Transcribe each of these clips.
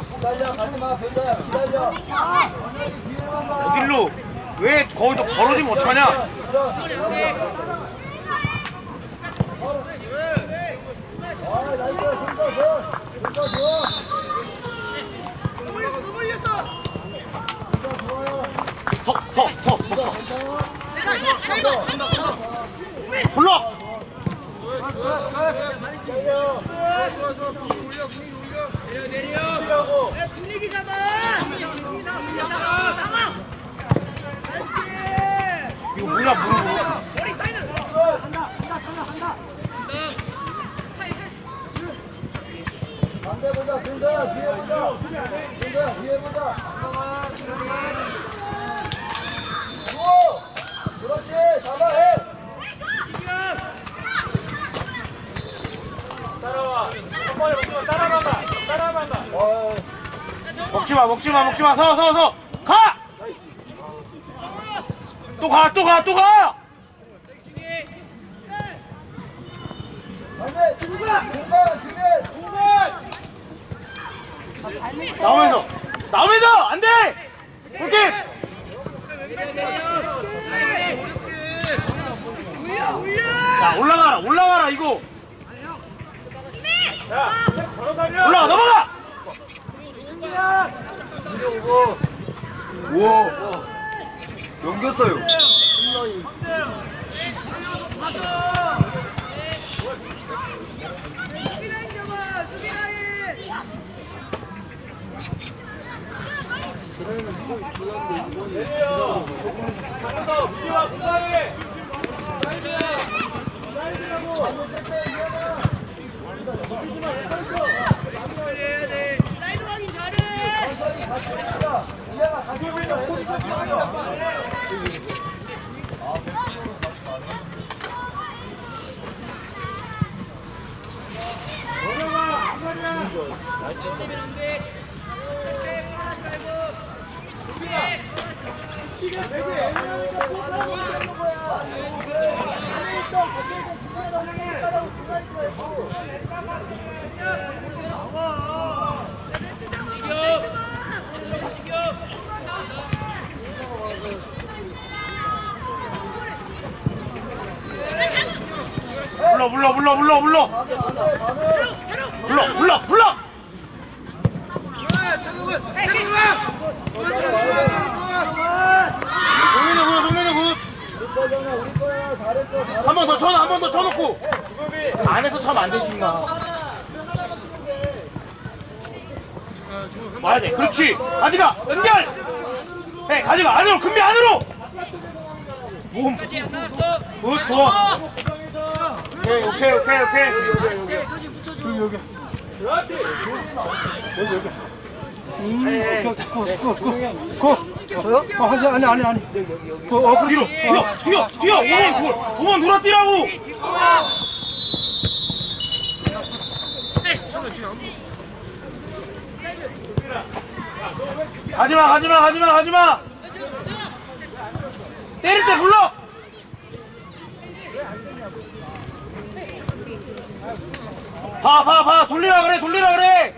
기다려 기다려 어딜로? 왜 거기서 걸어지면 어떡하냐? 아 나이스 좀더 줘. 좀더 줘. 서, 서, 서, 서, 서. 불러! 분위기 잡아! 나가! 나가! 이거 뭐야, 무릎. 반대 보자 준서야 뒤에 보자 준서야 뒤에 보자 오 그렇지 잡아 해 따라와. 한 번에 먹지 마. 따라만 가. 따라만 가. 어, 먹지 마, 먹지 마, 먹지 마. 서, 서, 서. 가! 또 가, 또 가, 또 가! 나오면서. 나오면서! 안 돼! 그렇게! 올려! 올려! 자, 올라가라, 올라가라, 이거. 올라가, 넘어가! 우와 넘겼어요! 수비라인! 불러, 불러, 불러, 불러, 불러. 불러, 불러, 불러! 동민이 굿, 동민이 굿. 거잖아 우리 거야 잘했어 잘했어 한번 더 쳐놔, 한번 더 쳐놓고. 안에서 쳐면 안 되지, 임마. 와야 돼, 그렇지. 가지가, 연결! 해, 가지가, 안으로, 금비 안으로! 몸. 굿, 좋아. 오케이, 오케이, 오케이, 오케이. 저요? 어 하지 아니 아니 아니 어, 뒤로, 뛰어, 뛰어, 뛰어! 5번, 9번, 5번 돌아 뛰라고! 가지마, 가지마, 가지마, 가지마! 때릴 때 불러! 봐, 봐, 봐! 돌리라 그래, 돌리라 그래!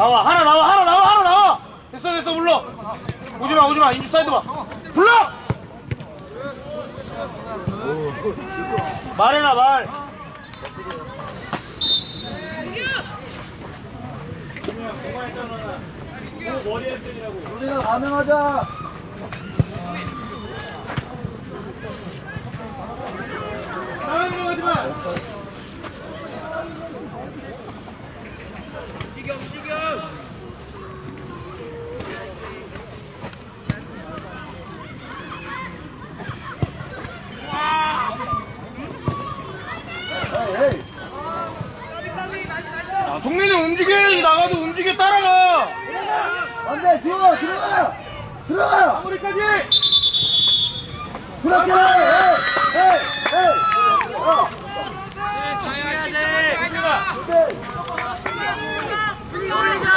나와, 하나 나와, 하나 나와, 하나 나와! 됐어, 됐어, 불러! 오지마, 오지마, 인주 사이드 봐! 불러! 말해라, 말! 우리가 가능하자 나가지 마, 가지 마! 에이 아, 송민이 움직여야지, 나가도 움직여 따라가! 안돼 들어가 들어가 들어가! 마무리까지! 그렇게! 헤이! 헤이! 헤이! 어, 해야 돼. 오케이. 분위기 올리자.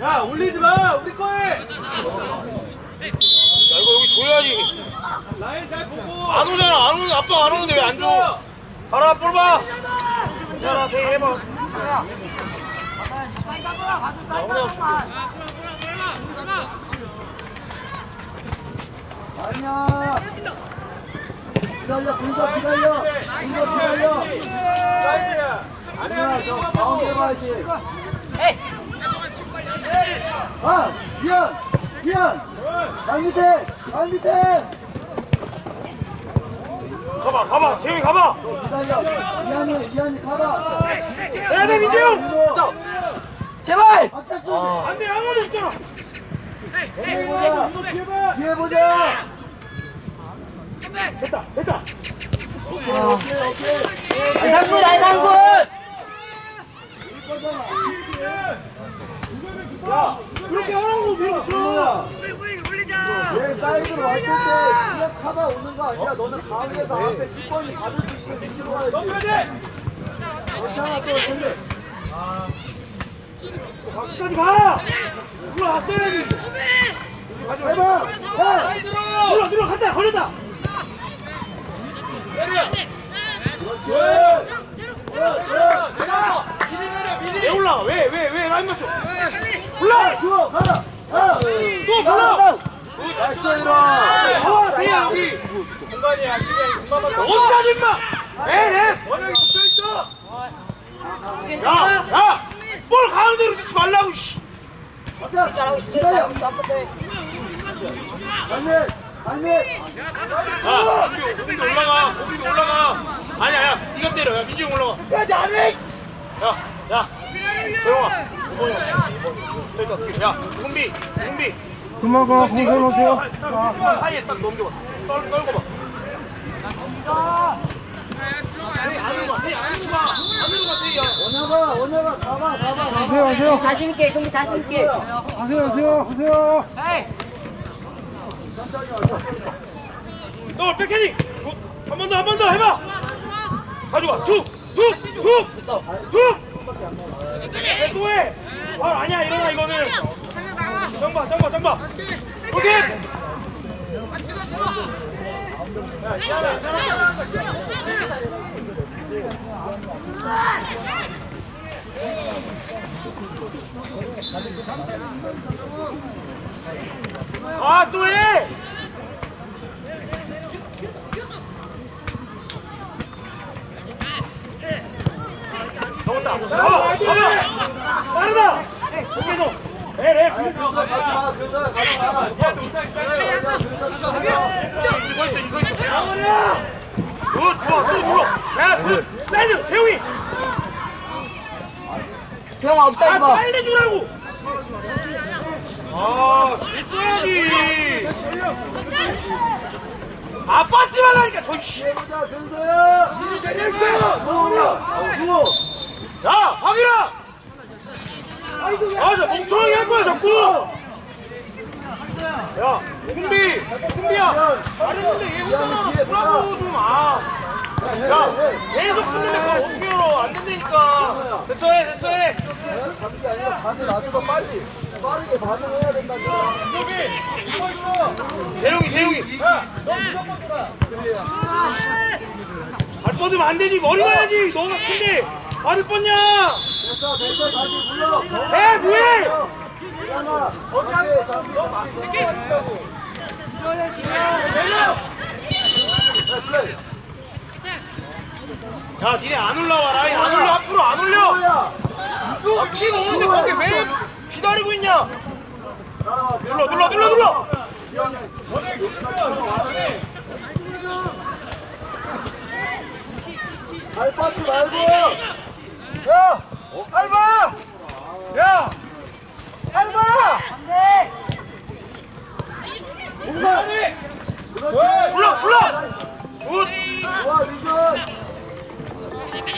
야 올리지 마 우리 거에 야 이거 여기 줘야지 라인 잘 보고 안 오잖아 안 오는 아빠 안 오는데 왜 안 줘? 가라 볼 봐 자라 대기 해봐 아니야. 기다려, 분석 기다려. 분석 기다려. 아니야, 저 가운데 가야지. 아, 미안, 미안. 발 밑에, 발 밑에. 가봐 가봐 재영이 가봐 기다려. 미안해, 미안해, 가봐. 해야 돼 민재형 제발. 안돼 아무도 없잖아 뒤에 보자. 뒤에 보자. 됐다 됐다. 안상군 안상군. 야 그렇게 하라고 올리자. 얘 사이드로 왔을 때 그냥 카바 오는 거 아니야? 너는 가운데서 앞에 10번이 받을 수 있는 위치로 가야지. 넘겨야지 괜찮아, 또 근데. 박수까지 가 올라왔어야지! 해봐. 해. 눌러 눌러 간다 걸렸다! 왜? 올라가 왜 왜 왜 라인 맞춰? 올라 주워, 가라. 가. 또 몰라 나이스, 이런. 나와 대야 여기 공간이야 어디다 임마 에 에 원형이 붙어있어. 야야볼 말라고 씨 잘하고 있어. 기다려. 안돼, 안돼. 야, 고비도 올라가, 고비도 올라가. 아니야, 야, 네가 때려. 야, 형 올라가. 야, 야, 야, 조용아. 야, 공비, 공비. 금방가 공선 오세요. 사이에 딱 넘겨봐. 떨, 떨고 봐. 아니, 안으로 가, 안으로 가, 안으로 가, 태희야. 원혁아, 원혁아, 가봐, 가봐. 하세요, 하세요. 자신 있게 경기 자신 있게. 하세요, 하세요, 하세요. 너 백헤딩. 한 번 더, 한 번 더 해봐. 가져가. 툭, 툭, 툭, 툭. 해, 또 해. 아, 아니야, 일어나 이거는. 정봐, 정봐, 정봐. 오케이. 아, 또 해. 잡았다. 가봐, 가봐. 빠르다. 근서야, 가봐, 가봐. 이거 있어, 이거 있어. 굿, 좋아, 또 눌러. 야, 굿. 사이드, 재용이. 조용아 아, 없다 이거. 빨리 주라고. 아, 있어야지. 아, 빠지 말라니까, 저 씨. 야, 확인아. 아, 저 멍청하게 할 거야, 자꾸. 야, kumbi, kumbi야. 잘했는데 얘 오잖아. 보라고 좀 아. 야, 계속 붙는데 그걸 어떻게 열어? 안 된다니까. 됐어 해, 됐어 해. 가는 게 아니라 자세 낮춰서 빨리, 빠르게 반응해야 된다니까. 재용이, 재용이. 발 뻗으면 안 되지. 머리 가야지. 너가 큰데. 발을 뻗냐? 됐어, 됐어, 다시 불러. 에, 뭐해? 하나, 어디 자기 야, 니네 안 올라와. 라인 안 올려. 앞으로 안 올려. 뭐야? 킥 오는데 거기 왜 기다리고 있냐? 눌러, 눌러, 눌러, 눌러. 발 빠지 말고. 야, 밟아. 야. 공간. 그렇지. 불러 불러 굿 좋아, 민준.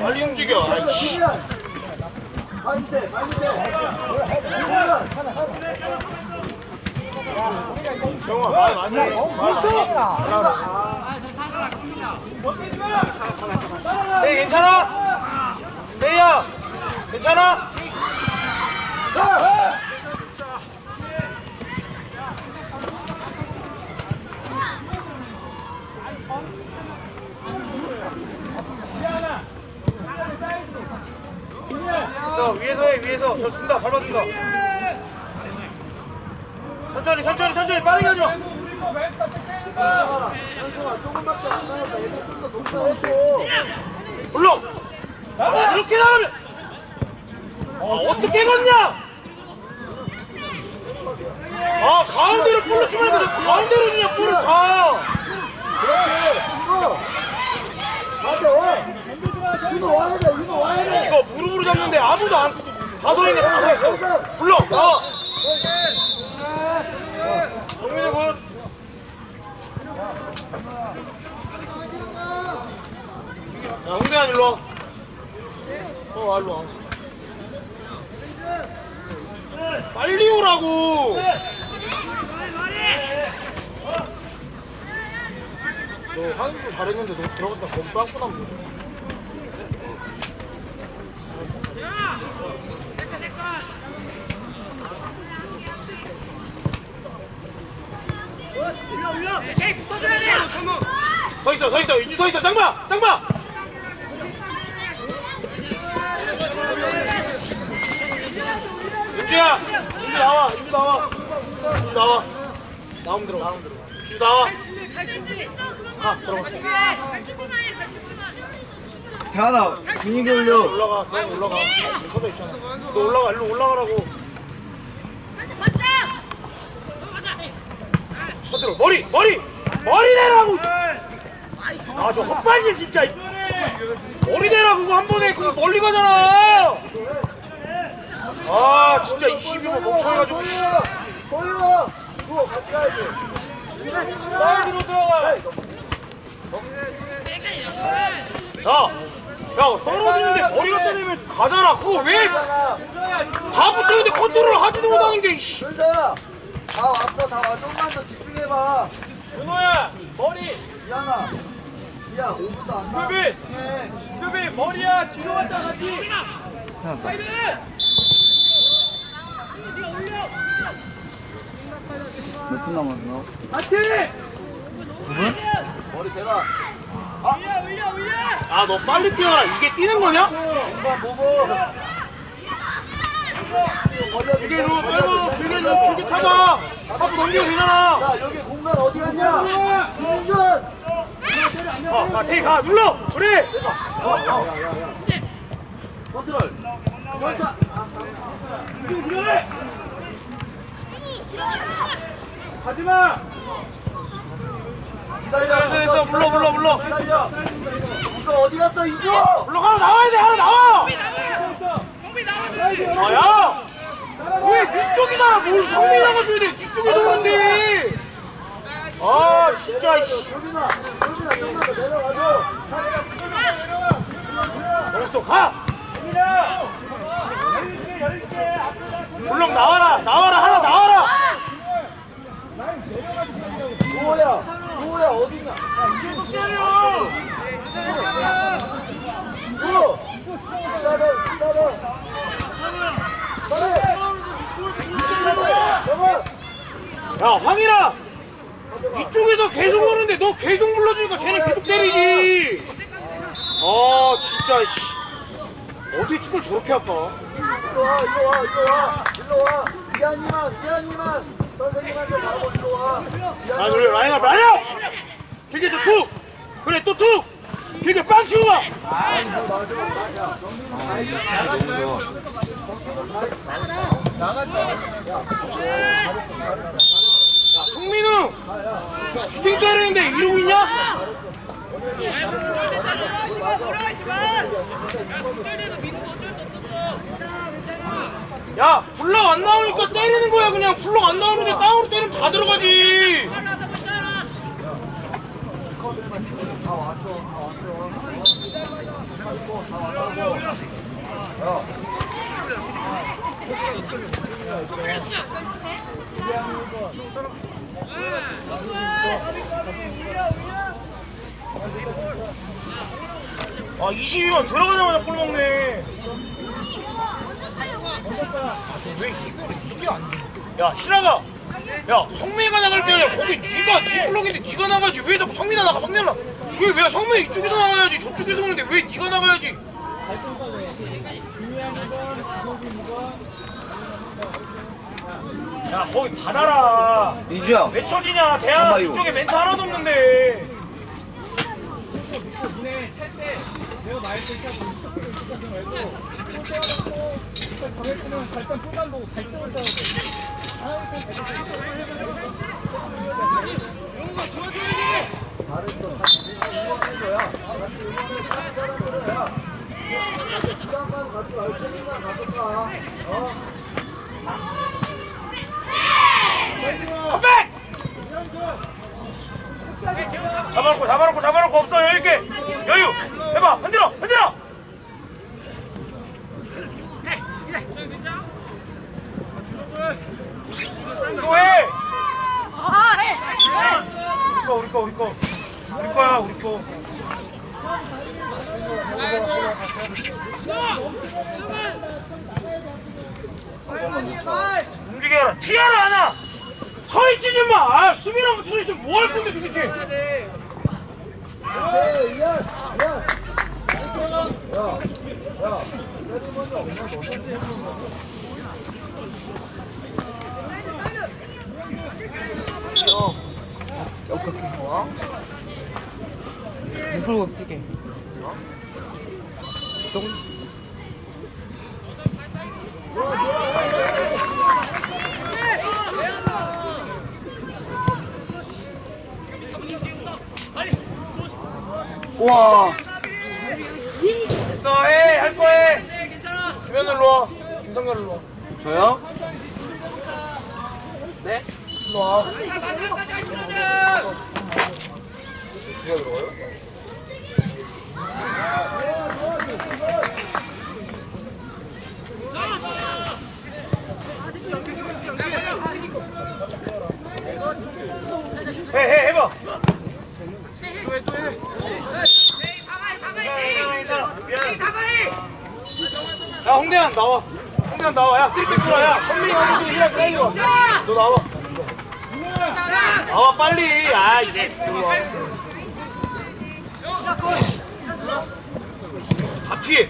빨리 움직여. 아이씨. 정아 말네 괜찮아? 세이야 괜찮아? 있 어 위에서 해 위에서. 저 준다 밟아준다. 천천히 천천히 천천히. 빠르게 하지 마. 불러 이렇게 나가면 아, 어떻게 걷냐? 아 가운데로 볼을 치면 그 가운데로 주냐 볼을 가 맞아. 이거 와야 돼, 이거 와야 돼. 이거 무릎으로 잡는데 아무도 안 다서 있네 다서 있어. 불러 나와 정민이 군 야, 홍대한 일로 와. 어, 와, 일로 와. 빨리 오라고! 너 한국 잘했는데 너 들어갔다 거기 빵꾸 나면 되지. 서 있어, 서 있어, 인주 서 있어, 장마, 장마. 인주야, 인주 나와, 인주 나와, 인주 나와. 나오면 들어가. 인주 나와. 가, 들어가. 태아나, 분위기 올려. 올라가, 너 올라가. 서져 있잖아. 너 올라가, 일로 올라가라고. 서들어, 머리, 머리, 머리 내라고. 아, 저 헛발질 진짜. 머리 내라 그거 한 번에 그거 멀리 가잖아. 아, 진짜 22번 멍청해가지고. 씨. 소희와 누워 같이 가야지. 사이드로 들어가. 야, 야 떨어지는데 머리 갖다 대면 가잖아. 그거 왜 다. 붙어있는데 컨트롤 하지도 못하는 게. 씨. 다 왔어, 다 와. 좀만 더 집중해봐. 윤호야, 머리. 미안아. 야, 5분도 안 나. 수비. 수비 머리야 뒤로 갔다 가지. 몇분 남았나? 머리 대봐. 아, 너 빨리 뛰어라. 이게 뛰는 거냐? 엄마 보고. 길게 줘, 빼고, 길게 줘, 길게 차봐. 앞으로 넘기면 되잖아. 자, 여기 공간 어디 갔냐? 김준! 어, 가, 테이 가, 눌러. 그래. 컨트롤. 전차. 하지마. 기다려. 됐어, 됐어. 물러, 물러, 물러. 기다려. 이거 어디 갔어, 이주? 물러 하나 나와야 돼, 하나 나와. 아, 야. 왜 뒤쪽이잖아. 뭘 성미 나가줘야 돼. 뒤쪽에서 오는데. 아, 진짜, 씨. 알았어, 가. 물렁 나와라, 나와라, 하나 나와라. 누호야, 누호야 어디냐? 계속 때려. 빨리. 야, 황이라. 이쪽에서 계속 오는데 너 계속 물러주니까 쟤는 계속 때리지. 아, 진짜, 씨. 어디 축구를 저렇게 할까? 일로 와, 일로 와, 일로 와, 일로 와. 기한이만, 기한이만. 선생님한테 가고 일로 와. 아, 그래, 라인업, 라인업! 길게 줘, 투! 들어가 야 송민우! 슈팅 때리는데 이러고 있냐? 야 블럭 안 나오니까 때리는 거야 그냥. 블럭 안 나오는데 땅으로 때리면 다 들어가지 아 22번 들어가자마자 골 먹네. 왜 이거를 이게 안 돼? 야 희라가. 야 성민이가 나갈 때야 거기 네가 네 블록인데 네가 나가야지. 왜 자꾸 성민아 나가 성민아 왜왜 성민이 이쪽에서 나가야지 저쪽에서 오는데 왜 네가 나가야지? 야 거기 닫아라. 민주야 왜 쳐지냐? 대학 잠깐만, 이거. 이쪽에 멘트 하나도 없는데 컴백! 잡아놓고 잡아놓고 잡아놓고 없어 여유 있게. 여유. 해봐 흔들어 흔들어. 또해. 우리 거 우리 거 우리 거 우리 거야 우리 거. 움직여라 티아라 하나 서 있지 좀마 아 수비랑 붙어 있으면 뭐 할 건데 도대체 풀고 찍게. 우와. 됐어 해 할 거 해 김현우 일로 와. 김성렬 일로 와. 저요? 일로 와. 해, 해, 해봐. 괜찮아, 괜찮아. 미안. 야, 홍대한 나와. 홍대한 나와. 야, 슬피 들어. 야, 선민이 형이 그냥 사이드 와. 너 나와. 나와 빨리. 아, 이제 들어와. 다 피해.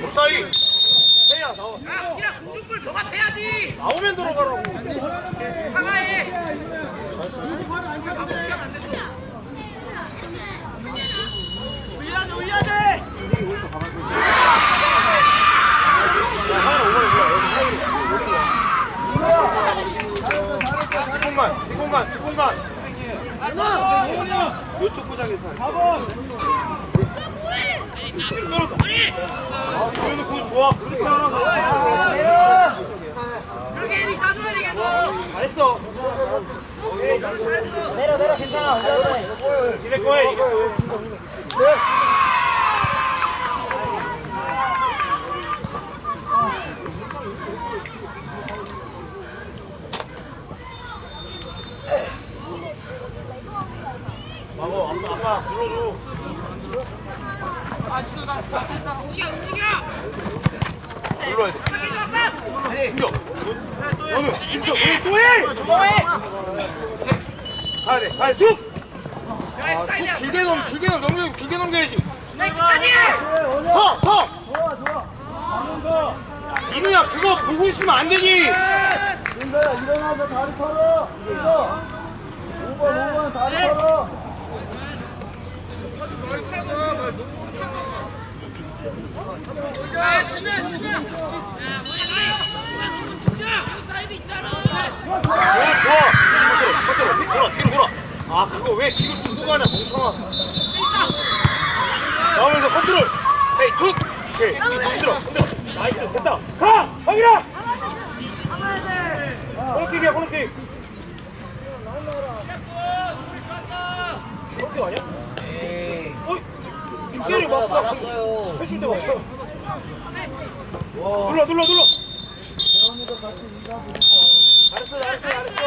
목 사이. 해야 나와. 나오면 들어가라고. 뒷 공간, 뒷공간, 뒷공간. 요 축구장에서 아, 그래도 그거 좋아. 그렇게 하라고. 잘했어. 내려 내려 괜찮아. 이래 거해, 이래 거 해. 마고 아빠 아빠 불러줘. 불러야 돼. 인정. 너는 인정. 너는 또 해. 좋아해. 가야 돼. 가야 돼. 쭉. 아, 쭉 길게 넘 길게 넘 넘겨 길게 넘겨야지. 서 서. 좋아 좋아 이누야 그거 보고 있으면 안 되지. 민서야 일어나서 다리 털어 민서 5번 5번 다리 털어 그렇죠. 아, 아 그거 왜 지금 두고 가냐 멍청아. 나오면서 컨트롤. 헤이 툭. 오케이. 흔들어. 흔들어. 나이스 됐다. 가. 황이라. 코너킥이야 코너킥. 코너킥 아니야? 김태현이 막 맞았어요. 해줄 때 맞아요 눌러 눌러 눌러. 잘했어 잘했어 잘했어